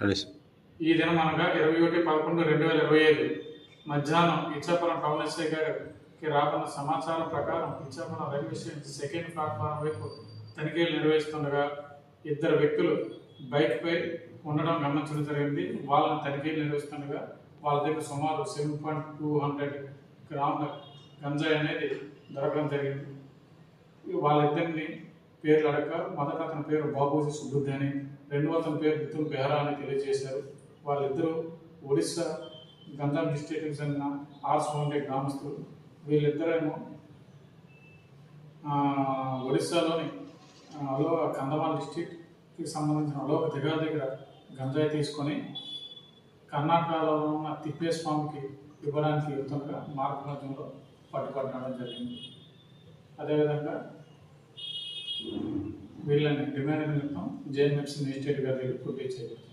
ఈ దినం అనగా ఇరవై ఒకటి పదకొండు రెండు వేల ఇరవై ఐదు మధ్యాహ్నం ఇచ్చాపురం టౌన్ ఎస్ఐ గారికి రాబడిన సమాచారం ప్రకారం Ichchapuram railway station second platform వైపు తనిఖీలు నిర్వహిస్తుండగా ఇద్దరు వ్యక్తులు బైక్పై ఉండడం గమనించడం జరిగింది. వాళ్ళని తనిఖీలు నిర్వహిస్తుండగా వాళ్ళ దగ్గర సుమారు సెవెన్ పాయింట్ టూ హండ్రెడ్ గ్రాముల గంజాయి అనేది దొరకడం జరిగింది. వాళ్ళిద్దరిని పేర్లు అడగ మొదట అతని పేరు బాబూజీ సుబ్బుద్ది అని రెండవ అతని పేరు మిథున్ బెహ్రా అని తెలియజేశారు. వాళ్ళిద్దరూ ఒడిస్సా గంధం డిస్ట్రిక్ట్కి చెందిన ఆర్స్ ఉండే గ్రామస్తులు. వీళ్ళిద్దరేమో ఒడిస్సాలోని అలో కందమాల్ డిస్ట్రిక్ట్కి సంబంధించిన అలోక దిగా దగ్గర గంజాయి తీసుకొని కర్ణాటకలో ఉన్న తిప్పేస్వామికి ఇవ్వడానికి వెళ్తుండగా మార్గ మధ్యంలో పట్టుబడడం జరిగింది. అదేవిధంగా వీళ్ళని డిమాండ్ నిమిత్తం జేఎంఎఫ్సి మేజిస్ట్రేట్ గారి దగ్గర పూర్తి చేయబడుతుంది